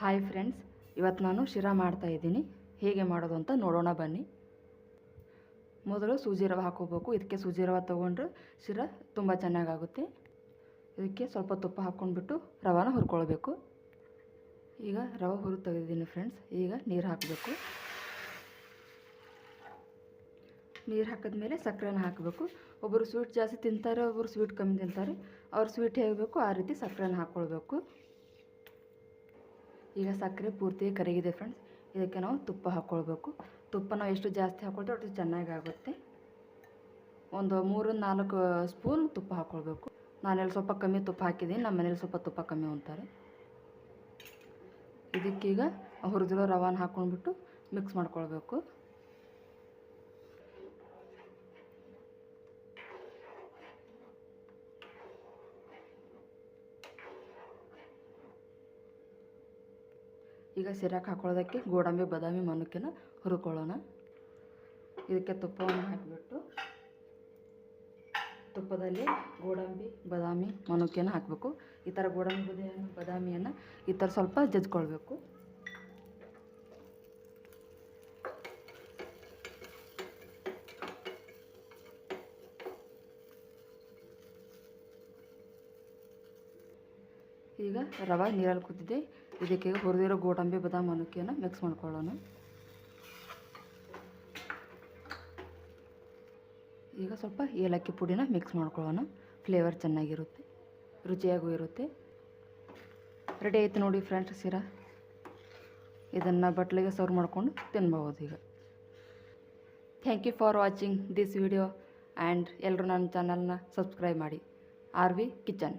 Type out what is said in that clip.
Hi friends ಇವತ್ತು ನಾನು ಶಿರಾ ಮಾಡ್ತಾ ಇದ್ದೀನಿ. ಹೇಗೆ ಮಾಡೋದು ಅಂತ ನೋಡೋಣ ಬನ್ನಿ. ಮೊದಲು ಸೂಜಿ ರವೆ ಹಾಕೋಬೇಕು. ಇದಕ್ಕೆ ಸೂಜಿ ರವೆ ತೊಗೊಂಡ್ರೆ ಶಿರಾ ತುಂಬ ಚೆನ್ನಾಗಾಗುತ್ತೆ. ಇದಕ್ಕೆ ಸ್ವಲ್ಪ ತುಪ್ಪ ಹಾಕ್ಕೊಂಡ್ಬಿಟ್ಟು ರವಾನ ಹುರ್ಕೊಳ್ಬೇಕು. ಈಗ ರವೆ ಹುರು ತೆಗೆದಿದ್ದೀನಿ ಫ್ರೆಂಡ್ಸ್ ಈಗ ನೀರು ಹಾಕಬೇಕು. ನೀರು ಹಾಕಿದ್ಮೇಲೆ ಸಕ್ಕರೆನ ಹಾಕಬೇಕು. ಒಬ್ಬರು ಸ್ವೀಟ್ ಜಾಸ್ತಿ ತಿಂತಾರೆ ಒಬ್ಬರು ಸ್ವೀಟ್ ಕಮ್ಮಿ ತಿಂತಾರೆ. ಅವ್ರು ಸ್ವೀಟ್ ಹೇಗಬೇಕು, ಆ ರೀತಿ ಸಕ್ಕರೆನ ಹಾಕ್ಕೊಳ್ಬೇಕು. ಈಗ ಸಕ್ಕರೆ ಪೂರ್ತಿ ಕರಗಿದೆ ಫ್ರೆಂಡ್ಸ್ ಇದಕ್ಕೆ ನಾವು ತುಪ್ಪ ಹಾಕ್ಕೊಳ್ಬೇಕು ತುಪ್ಪ ನಾವು ಎಷ್ಟು ಜಾಸ್ತಿ ಹಾಕ್ಕೊಳ್ತೀವಿ ಅಷ್ಟು ಚೆನ್ನಾಗಾಗುತ್ತೆ. ಒಂದು ಮೂರು ನಾಲ್ಕು ಸ್ಪೂನ್ ತುಪ್ಪ ಹಾಕ್ಕೊಳ್ಬೇಕು ನಾನೆಲ್ಲಿ ಸ್ವಲ್ಪ ಕಮ್ಮಿ ತುಪ್ಪ ಹಾಕಿದ್ದೀನಿ. ನಮ್ಮ ಮನೇಲಿ ಸ್ವಲ್ಪ ತುಪ್ಪ ಕಮ್ಮಿ ಅಂತಾರೆ ಇದಕ್ಕೀಗ ಹುರಿದಿರೋ ರವಾನ ಹಾಕ್ಕೊಂಡ್ಬಿಟ್ಟು ಮಿಕ್ಸ್ ಮಾಡ್ಕೊಳ್ಬೇಕು. ಈಗ ಸಿರಾಕ್ ಹಾಕೊಳ್ಳೋದಕ್ಕೆ? ಗೋಡಂಬಿ, ಬಾದಾಮಿ ಮನುಕ್ಕಿನ ಹುರ್ಕೊಳ್ಳೋಣ. ಇದಕ್ಕೆ ತುಪ್ಪವನ್ನು ಹಾಕಿಬಿಟ್ಟು ತುಪ್ಪದಲ್ಲಿ ಗೋಡಂಬಿ, ಬಾದಾಮಿ ಮನುಕ್ಕಿಯನ್ನು ಹಾಕಬೇಕು. ಈ ಥರ ಗೋಡಂಬಿ, ಬದಾಮಿ, ಬಾದಾಮಿಯನ್ನು ಈ ಥರ ಸ್ವಲ್ಪ ಜಜ್ಕೊಳ್ಬೇಕು. ಈಗ ರವೆ ನೀರಲ್ಲಿ ಕೂತಿದೆ ಇದಕ್ಕೆ ಹುರಿದಿರೋ ಗೋಡಂಬಿ ಬದಾಮ್ ಅನುಕ್ಕಿಯನ್ನು ಮಿಕ್ಸ್ ಮಾಡ್ಕೊಳ್ಳೋಣ. ಈಗ ಸ್ವಲ್ಪ ಏಲಕ್ಕಿ ಪುಡಿನ ಮಿಕ್ಸ್ ಮಾಡ್ಕೊಳ್ಳೋಣ. ಫ್ಲೇವರ್ ಚೆನ್ನಾಗಿರುತ್ತೆ, ರುಚಿಯಾಗೂ ಇರುತ್ತೆ. ರೆಡಿ ಆಯ್ತು ನೋಡಿ ಫ್ರೆಂಡ್ಸ್ ಸಿರಾ? ಇದನ್ನು ಬಟ್ಲಿಗೆ ಸರ್ವ್ ಮಾಡ್ಕೊಂಡು ತಿನ್ಬೋದು ಈಗ. Thank you for watching this video and ಎಲ್ಲರೂ ನನ್ನ ಚಾನಲ್ನ ಸಬ್ಸ್ಕ್ರೈಬ್ ಮಾಡಿ. R V kitchen.